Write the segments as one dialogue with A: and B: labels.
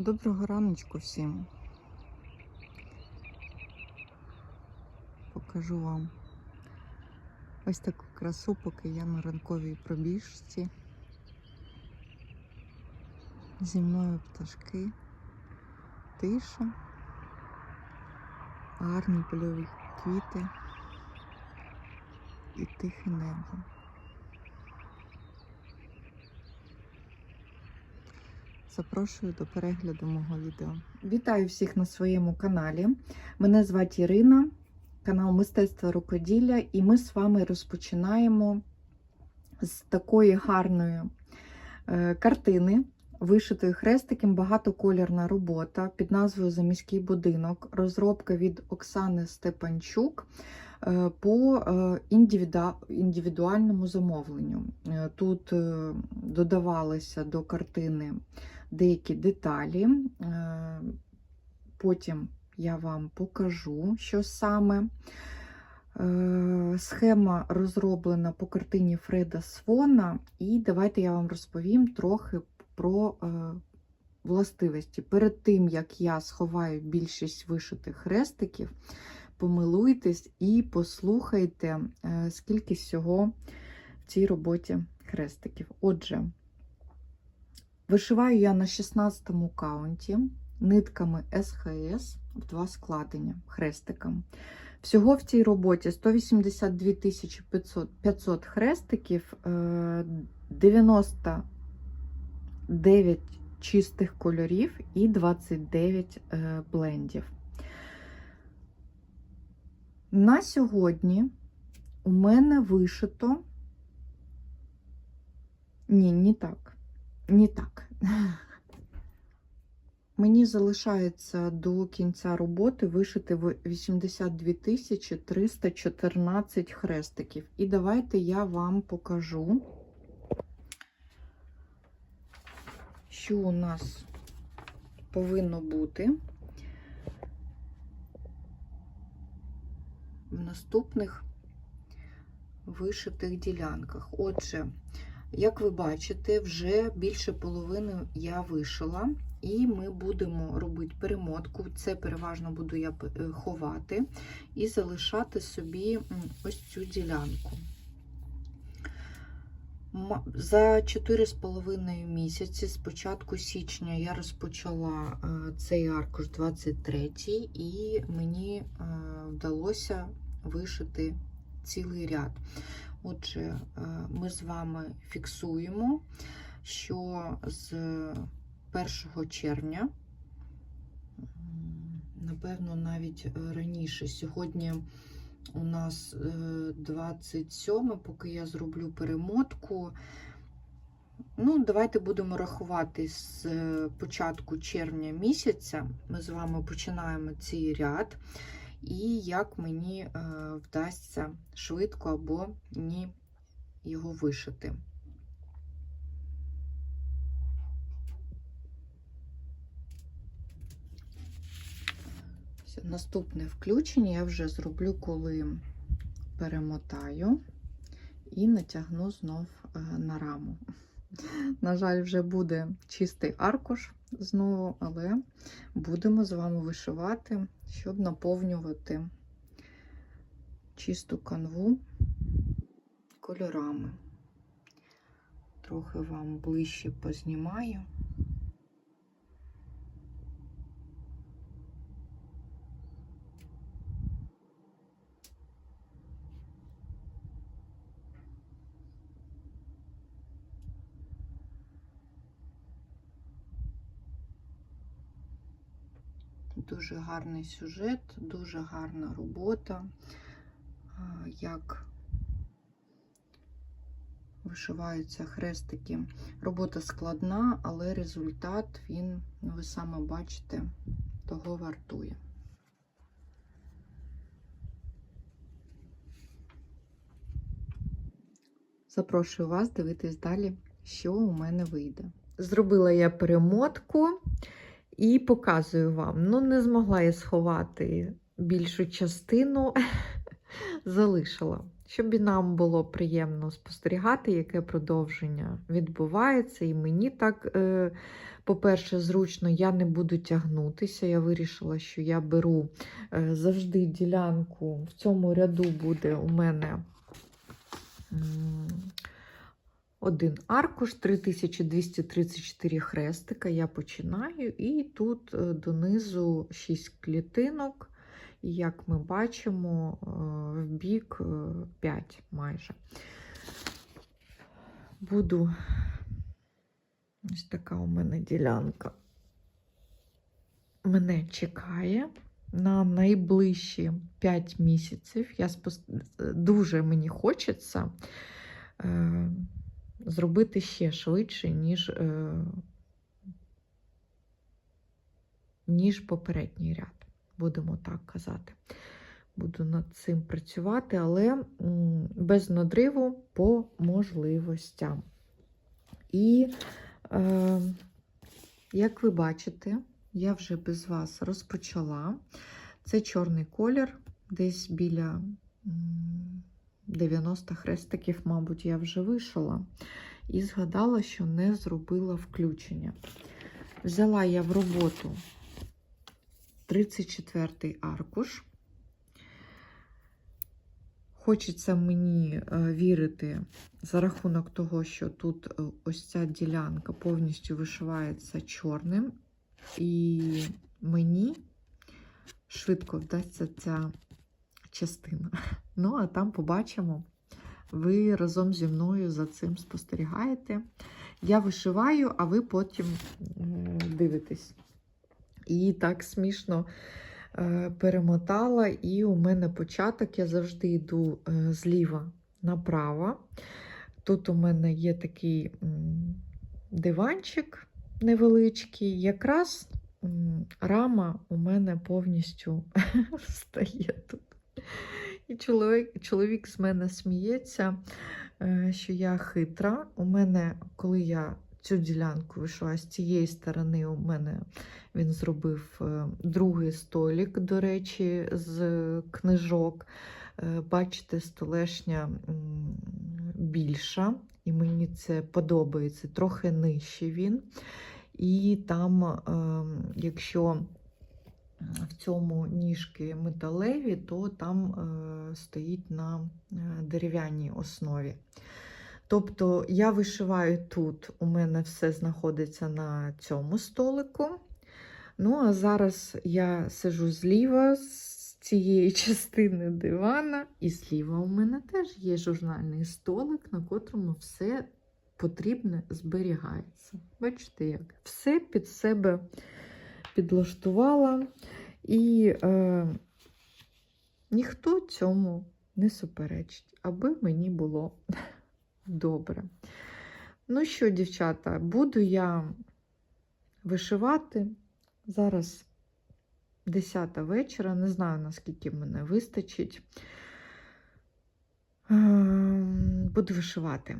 A: Доброго раночку всім. Покажу вам ось таку красу, поки я на ранковій пробіжці. Зі мною пташки, тиша, гарні польові квіти і тихе небо. Запрошую до перегляду мого відео. Вітаю всіх на своєму каналі. Мене звати Ірина, канал Мистецтва рукоділля, і ми з вами розпочинаємо з такої гарної е, картини, вишитої хрестиком, багатокольорна робота під назвою Заміський будинок, розробка від Оксани Степанчук е, по е, індивідуальному замовленню. Тут додавалися до картини деякі деталі. Е, Потім я вам покажу, що саме. Е, Схема розроблена по картині Фреда Свона, і давайте я вам розповім трохи про е, властивості. Перед тим, як я сховаю більшість вишитих хрестиків, помилуйтесь і послухайте, скільки всього в цій роботі хрестиків. Отже, Вишиваю я на 16 каунті нитками СХС в два складення хрестиком. Всього в цій роботі 182 500, 500 хрестиків, е, 99 чистих кольорів і 29 е, блендів. На сьогодні у мене вишито. Ні, не так. Не так. Мені залишається до кінця роботи вишити в 82 314 хрестиків. І давайте я вам покажу, що у нас повинно бути в наступних вишитих ділянках. Отже, як ви бачите, вже більше половини я вишила, і ми будемо робити перемотку. Це переважно буду я е, ховати і залишати собі ось цю ділянку. За 4,5 місяці, з початку січня, я розпочала е, цей аркуш 23 і мені е, вдалося вишити цілий ряд. Отже, е, ми з вами фіксуємо, що з 1 червня, напевно, навіть е, раніше, сьогодні у нас е, 27, поки я зроблю перемотку. Ну, давайте будемо рахувати з е, початку червня місяця. Ми з вами починаємо цей ряд і як мені е, вдасться швидко або ні його вишити. Наступне включення я вже зроблю, коли перемотаю і натягну знов е, на раму. На жаль, вже буде чистий аркуш знову, але будемо з вами вишивати, щоб наповнювати чисту канву кольорами. Трохи вам ближче познімаю. Дуже гарний сюжет, дуже гарна робота, як вишиваються хрестики. Робота складна, але результат він, ну, ви саме бачите, того вартує. Запрошую вас дивитись далі, що у мене вийде. Зробила я перемотку і показую вам. Ну, не змогла я сховати більшу частину, залишила.
B: щоб і нам було приємно спостерігати, яке продовження відбувається. І мені так, е, по-перше, зручно, я не буду тягнутися. Я вирішила, що я беру е, завжди ділянку. В цьому ряду буде у мене. Один аркуш, 3234 хрестика. Я починаю, і тут е, донизу 6 клітинок. І як ми бачимо, е, в бік 5 майже. Буду ось така у мене ділянка. Мене чекає на найближчі 5 місяців. Я спос... Дуже мені хочеться е, зробити ще швидше, ніж, е, ніж попередній ряд будемо так казати. Буду над цим працювати, але без надриву по можливостям. І, е, як ви бачите, я вже без вас розпочала. Це чорний колір, десь біля 90 хрестиків, мабуть, я вже вишила. І згадала, що не зробила включення. Взяла я в роботу 34 аркуш. Хочеться мені е, вірити за рахунок того, що тут е, ось ця ділянка повністю вишивається чорним, і мені швидко вдасться ця частина. Ну, а там побачимо. Ви разом зі мною за цим спостерігаєте. Я вишиваю, а ви потім дивитесь. І так смішно е, перемотала, і у мене початок. Я завжди йду е, зліва направо. Тут у мене є такий диванчик невеличкий, якраз рама у мене повністю стає тут. І чоловік, чоловік з мене сміється, е, що я хитра. У мене, коли я цю ділянку вийшла з цієї сторони, у мене він зробив е, другий столик, до речі, з книжок. Е, Бачите, столешня більша, і мені це подобається. Трохи нижче він. І там, е, якщо в цьому ніжки металеві, то там е, стоїть на е, дерев'яній основі. Тобто я вишиваю тут, у мене все знаходиться на цьому столику. Ну, а зараз я сижу зліва з цієї частини дивана, і зліва у мене теж є журнальний столик, на котрому все потрібне зберігається. Бачите, як? Все під себе підлаштувала, і е, ніхто цьому не суперечить, аби мені було добре. Ну що, дівчата, буду я вишивати. Зараз 10 вечора, не знаю, наскільки мене вистачить. Ем, Буду вишивати.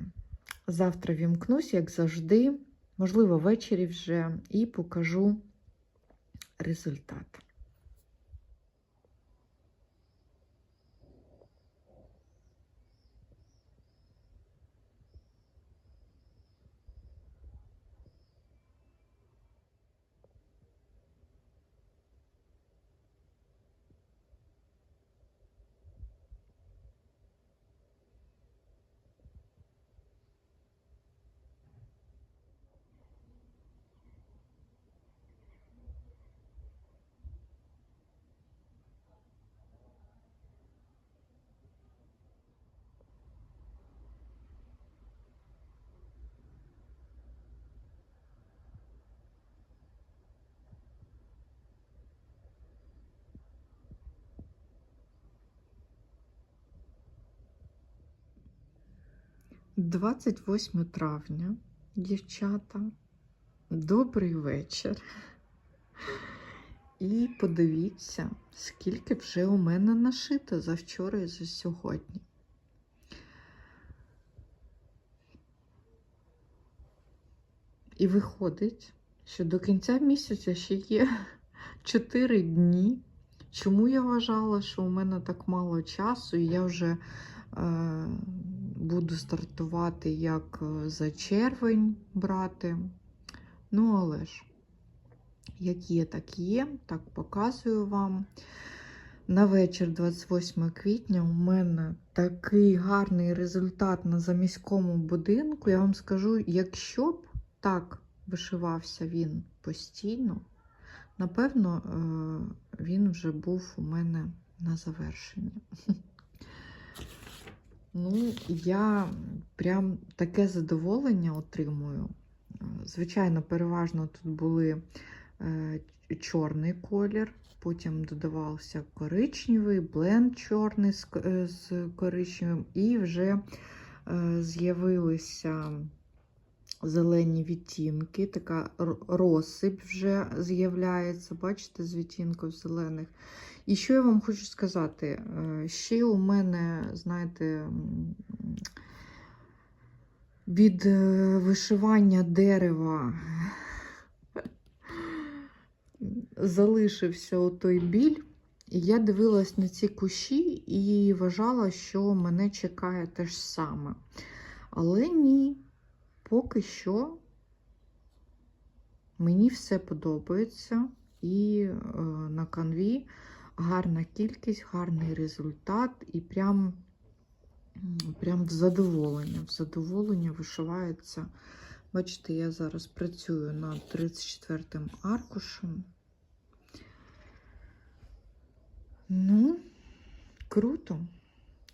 B: Завтра вімкнусь, як завжди, можливо, ввечері вже, і покажу результат. – 28 травня, дівчата. Добрий вечір. І подивіться, скільки вже у мене нашито за вчора і за сьогодні. І виходить, що до кінця місяця ще є 4 дні. Чому я вважала, що у мене так мало часу, і я вже Е, Буду стартувати як е, за червень брати. Ну, але ж, як є, так є, так показую вам. На вечір 28 квітня у мене такий гарний результат на заміському будинку. Я вам скажу, якщо б так вишивався він постійно, напевно, е, він вже був у мене на завершенні. Ну, я прям таке задоволення отримую. Звичайно, переважно тут були е, чорний колір, потім додавався коричневий, бленд чорний з, е, з коричневим, і вже е, з'явилися зелені відтінки, така розсип вже з'являється, бачите, з відтінків зелених. І що я вам хочу сказати? Е, Ще у мене, знаєте, від е, вишивання дерева залишився той біль. І я дивилась на ці кущі і вважала, що мене чекає те ж саме. Але ні, поки що мені все подобається. І е, на канві гарна кількість, гарний результат, і прям, прям в задоволення. В задоволення вишивається. Бачите, я зараз працюю над 34 м аркушем. Ну, круто.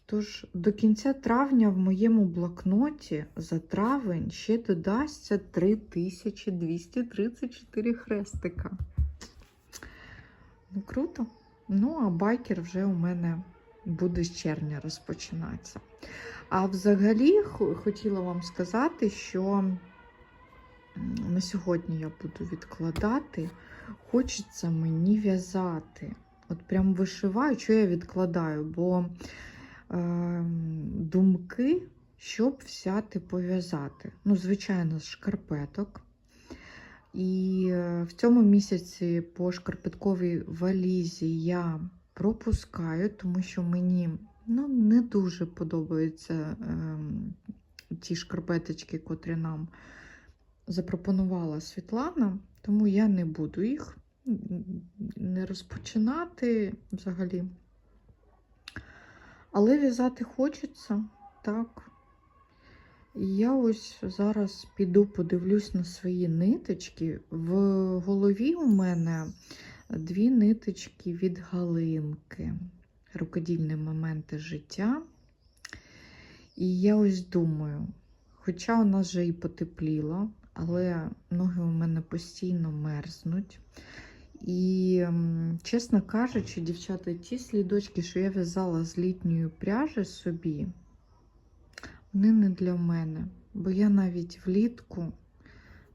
B: Тож до кінця травня в моєму блокноті за травень ще додасться 3234 хрестика. Ну, круто. Ну, а байкер вже у мене буде з червня розпочинатися. А взагалі хотіла вам сказати, що на сьогодні я буду відкладати. Хочеться мені в'язати. От прям вишиваю, що я відкладаю, бо е, думки, щоб взяти пов'язати. Ну, звичайно, з шкарпеток. І е, в цьому місяці по шкарпетковій валізі я пропускаю, тому що мені ну, не дуже подобаються ем, ті шкарпеточки, котрі нам запропонувала Світлана, тому я не буду їх не розпочинати взагалі. Але в'язати хочеться, так. І я ось зараз піду подивлюсь на свої ниточки. В голові у мене дві ниточки від галинки. Рукодільні моменти життя. І я ось думаю, хоча у нас вже і потепліло, але ноги у мене постійно мерзнуть. І, чесно кажучи, дівчата, ті слідочки, що я в'язала з літньої пряжі собі, вони не для мене. Бо я навіть влітку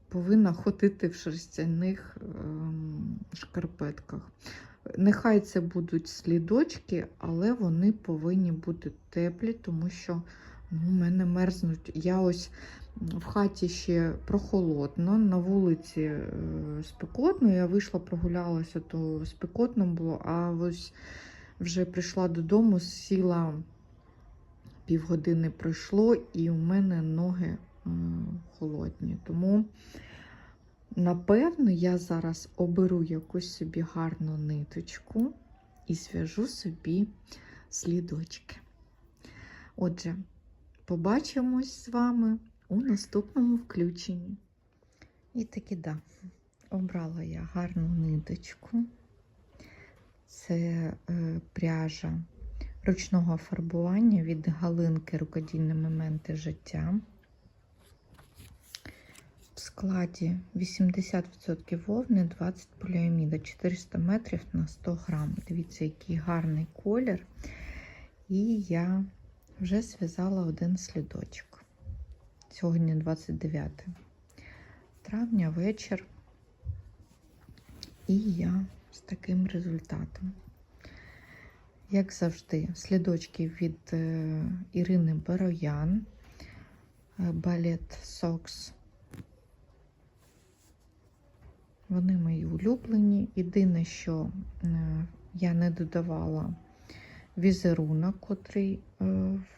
B: повинна ходити в шерстяних ем, шкарпетках. Нехай це будуть слідочки, але вони повинні бути теплі, тому що ну, у мене мерзнуть. Я ось в хаті ще прохолодно, на вулиці е, спекотно. Я вийшла, прогулялася, то спекотно було, а ось вже прийшла додому, сіла півгодини пройшло, і у мене ноги е, холодні. Тому, напевно, я зараз оберу якусь собі гарну ниточку і зв'яжу собі слідочки. Отже, побачимось з вами у наступному включенні. І таки да, обрала я гарну ниточку. Це е, пряжа ручного фарбування від галинки рукодільні моменти життя. В складі 80% вовни, 20 поліаміда, 400 метрів на 100 грам. Дивіться, який гарний колір. І я вже зв'язала один слідочок. Сьогодні 29 травня, вечір. І я з таким результатом. Як завжди, слідочки від е, Ірини Бароян, е, балет Сокс. Вони мої улюблені. Єдине, що е, я не додавала візерунок, котрий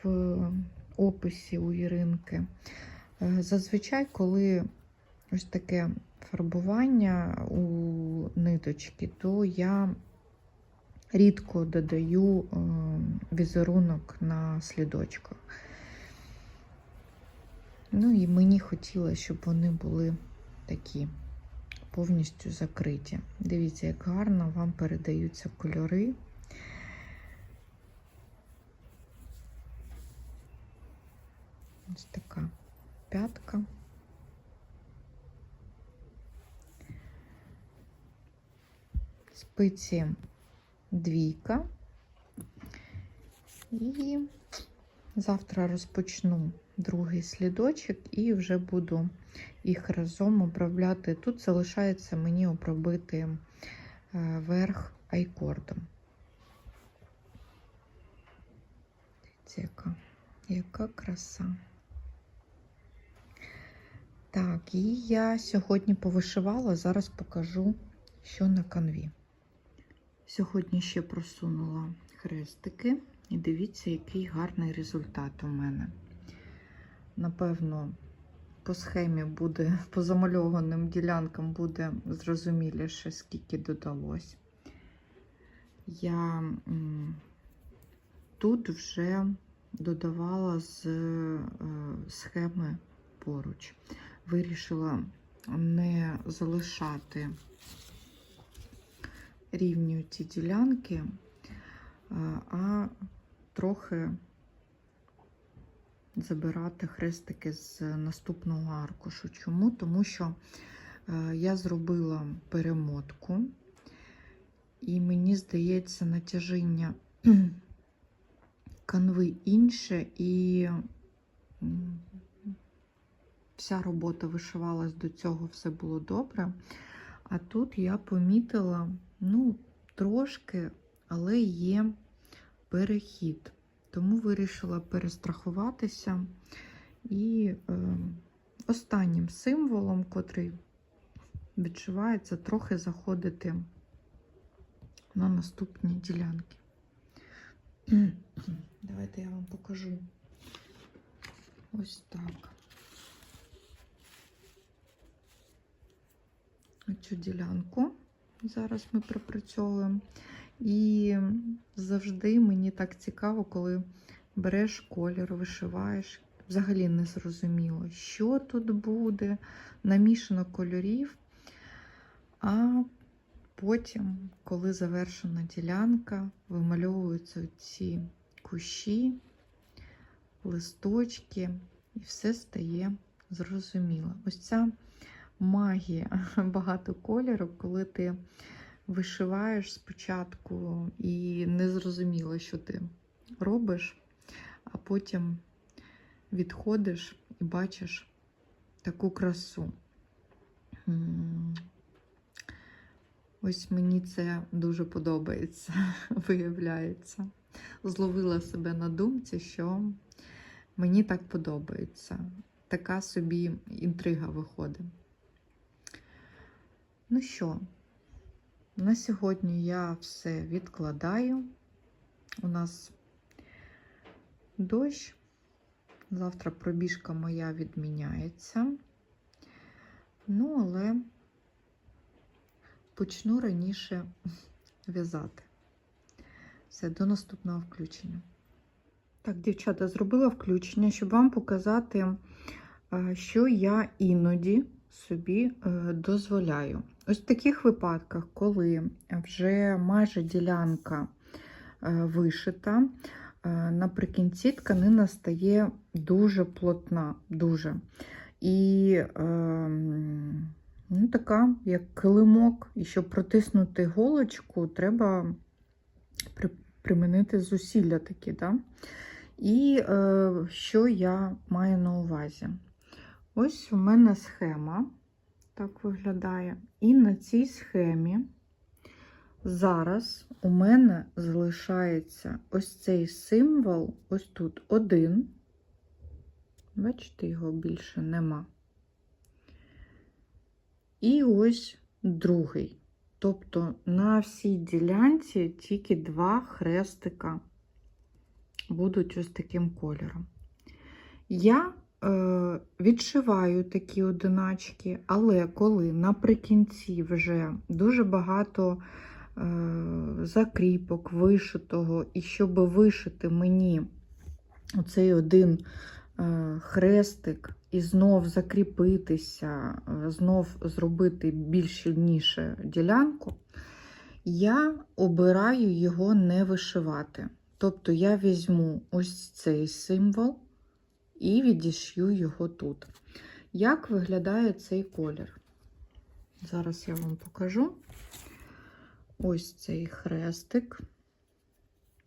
B: в описі у Іринки. Зазвичай, коли ось таке фарбування у ниточки, то я рідко додаю е, візерунок на слідочках. Ну і мені хотілося, щоб вони були такі повністю закриті. Дивіться, як гарно вам передаються кольори. Ось така п'ятка. Спиці двійка. І завтра розпочну другий слідочок і вже буду їх разом обробляти. Тут залишається мені обробити е, верх айкордом. Яка, яка краса. Так, і я сьогодні повишивала, зараз покажу, що на канві. Сьогодні ще просунула хрестики, і дивіться, який гарний результат у мене. Напевно, по схемі буде, по замальованим ділянкам буде зрозуміліше, скільки додалось. Я тут вже додавала з е, схеми поруч. Вирішила не залишати рівні ці ділянки, а трохи забирати хрестики з наступного аркушу. Чому? Тому що е, я зробила перемотку, і мені здається, натяжіння канви інше, і вся робота вишивалась до цього, все було добре. А тут я помітила, ну, трошки, але є перехід. Тому вирішила перестрахуватися. І е, останнім символом, котрий відчувається, трохи заходити на наступні ділянки. Давайте я вам покажу. Ось так. Оцю ділянку зараз ми пропрацьовуємо. І завжди мені так цікаво, коли береш колір, вишиваєш. Взагалі не зрозуміло, що тут буде, намішано кольорів. А потім, коли завершена ділянка, вимальовуються ці кущі, листочки, і все стає зрозуміло. Ось ця магія багато кольору, коли ти вишиваєш спочатку і не зрозуміло, що ти робиш, а потім відходиш і бачиш таку красу. Ось мені це дуже подобається, виявляється. Зловила себе на думці, що мені так подобається. Така собі інтрига виходить. Ну що, на сьогодні я все відкладаю. У нас дощ. Завтра пробіжка моя відміняється. Ну, але почну раніше в'язати. Все, до наступного включення. Так, дівчата, зробила включення, щоб вам показати, що я іноді собі е, дозволяю. Ось в таких випадках, коли вже майже ділянка е, вишита, е, наприкінці тканина стає дуже плотна, дуже. І ем, ну, така, як килимок, і щоб протиснути голочку, треба при, примінити зусилля такі. Да? І е, що я маю на увазі? Ось у мене схема, так виглядає. І на цій схемі зараз у мене залишається ось цей символ, ось тут один. Бачите, його більше нема. І ось другий. Тобто на всій ділянці тільки два хрестика
A: будуть ось таким кольором. Я відшиваю такі одиначки, але коли наприкінці вже дуже багато е, закріпок вишитого, і щоб вишити мені оцей один е, хрестик і знов закріпитися, е, знов зробити більш щільніше ділянку, я обираю його не вишивати. Тобто я візьму ось цей символ і відішью його тут. Як виглядає цей колір? Зараз я вам покажу. Ось цей хрестик.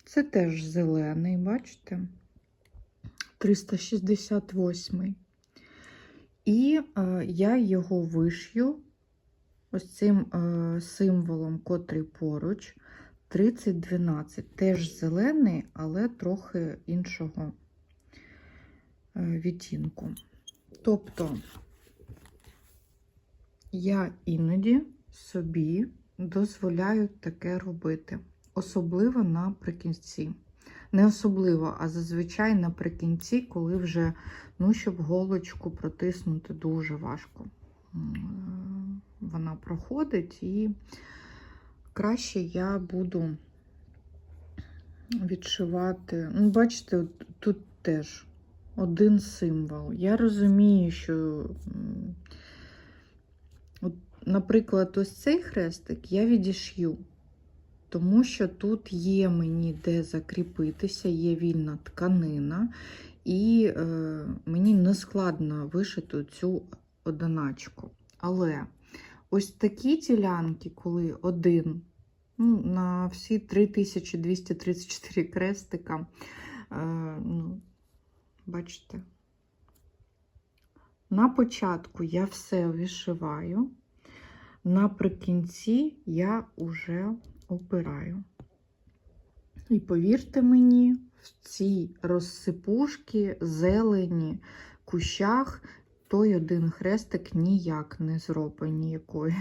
A: Це теж зелений, бачите? 368. І е, я його вишью ось цим е, символом, котрий поруч, 3012. Теж зелений, але трохи іншого відтінку. Тобто я іноді собі дозволяю таке робити, особливо наприкінці. Не особливо, а зазвичай наприкінці, коли вже, ну, щоб голочку протиснути дуже важко. Вона проходить, і краще я буду відшивати. Ну, бачите, тут теж один символ. Я розумію, що, от, наприклад, ось цей хрестик я відішью. Тому що тут є мені де закріпитися, є вільна тканина, і е, мені не складно вишити цю одиначку. Але ось такі ділянки, коли один ну, на всі 3234 крестика, е, бачите, на початку я все вишиваю, наприкінці я вже обираю. І повірте мені, в цій розсипушки, зелені, кущах той один хрестик ніяк не зробить ніякої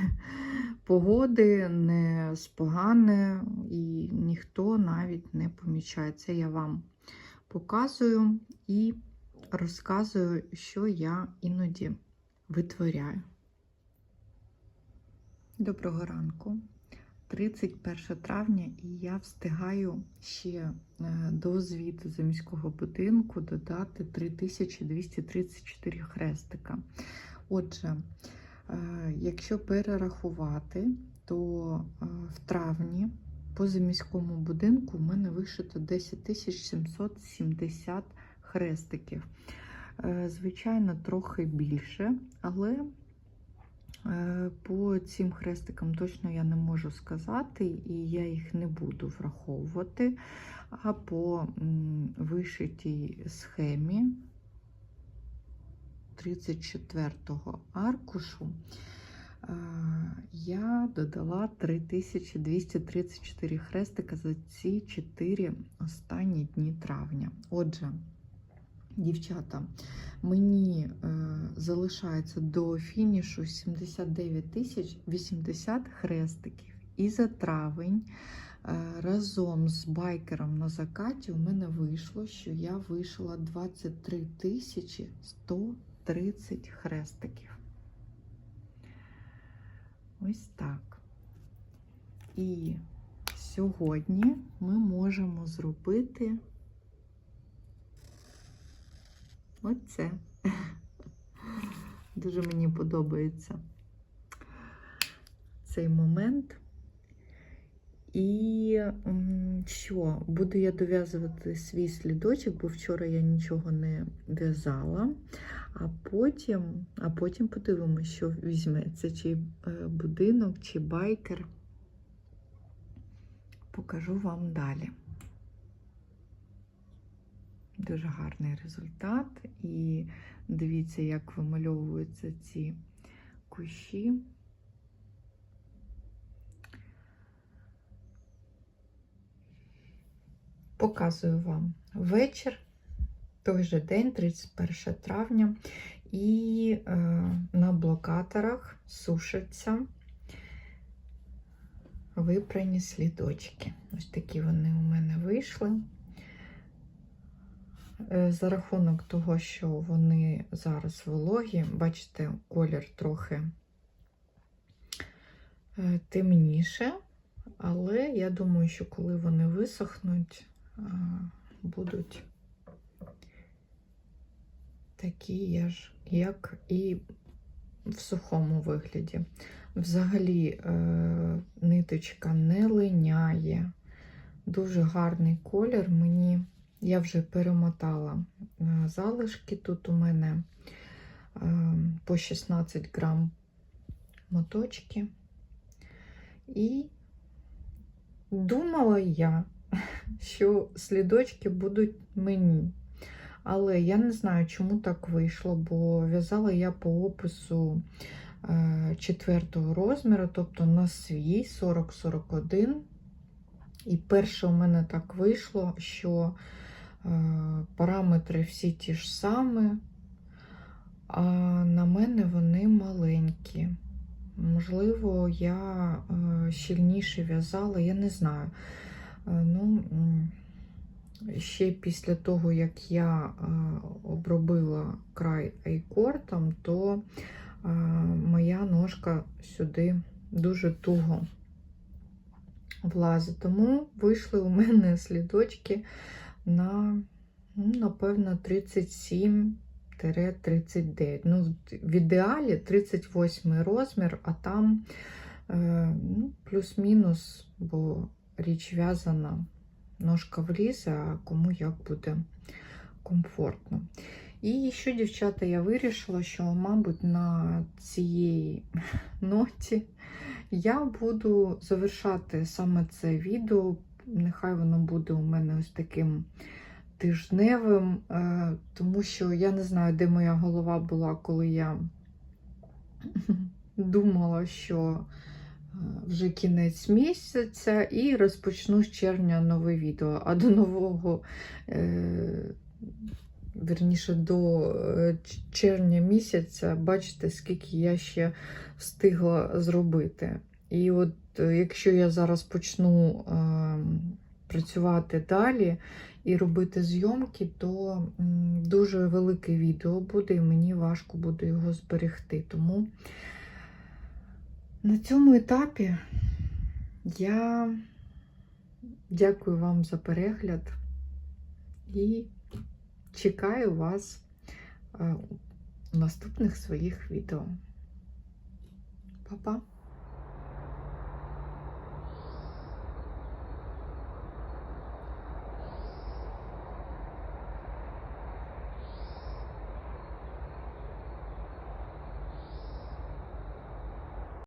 A: погоди, не спогане, і ніхто навіть не помічає. Це я вам показую і розказую, що я іноді витворяю. Доброго ранку. 31 травня, і я встигаю ще е, до звіту за міського будинку додати 3234 хрестика. Отже, е, якщо перерахувати, то е, в травні по заміському будинку в мене вишито 10 770 хрестиків. Звичайно, трохи більше, але Е, По цим хрестикам точно я не можу сказати, і я їх не буду враховувати. А по вишитій схемі 34-го аркушу е, я додала 3234 хрестика за ці 4 останні дні травня. Отже, Дівчата, мені е, залишається до фінішу 79 тисяч 80 хрестиків. І за травень е, разом з байкером на закаті у мене вийшло, що я вишила 23 тисячі 130 хрестиків. Ось так. І сьогодні ми можемо зробити. Оце. Дуже мені подобається цей момент. І що, буду я дов'язувати свій слідочок, бо вчора я нічого не в'язала, а потім, а потім подивимося, що візьметься, чи е, будинок, чи байкер. Покажу вам далі. Дуже гарний результат. І дивіться, як вимальовуються ці кущі. Показую вам вечір, той же день, 31 травня, і е, на блокаторах сушаться випрані слідочки. Ось такі вони у мене вийшли.
B: Е, За рахунок того, що вони зараз вологі, бачите, колір трохи е, темніше, але я думаю, що коли вони висохнуть, е, будуть такі, як і в сухому вигляді. Взагалі е, ниточка не линяє. Дуже гарний колір. Мені я вже перемотала е, залишки. Тут у мене е, по 16 грам моточки. І думала я, що слідочки будуть мені. Але я не знаю, чому так вийшло, бо в'язала я по опису е, четвертого розміру, тобто на свій 40-41. І перше у мене так вийшло, що е, параметри всі ті ж самі, а на мене вони маленькі. Можливо, я е, щільніше в'язала, я не знаю. Ну, ще після того, як я е, обробила край айкортом, то е, моя ножка сюди дуже туго влазить. Тому вийшли у мене слідочки на, ну, напевно, 37-39. Ну, в ідеалі 38 розмір, а там е, ну, плюс-мінус, бо річ в'язана, ножка влізе, а кому як буде комфортно. І ще, дівчата, я вирішила, що, мабуть, на цієї ноті я буду завершати саме це відео. Нехай воно буде у мене ось таким тижневим, е, тому що я не знаю, де моя голова була, коли я думала, що вже кінець місяця і розпочну з червня нове відео. А до нового, е, верніше, до е, червня місяця, бачите, скільки я ще встигла зробити. І от е, якщо я зараз почну е, працювати далі і робити зйомки, то дуже велике відео буде, і мені важко буде його зберегти. Тому на цьому етапі я дякую вам за перегляд і чекаю вас е, у наступних своїх відео. Па-па!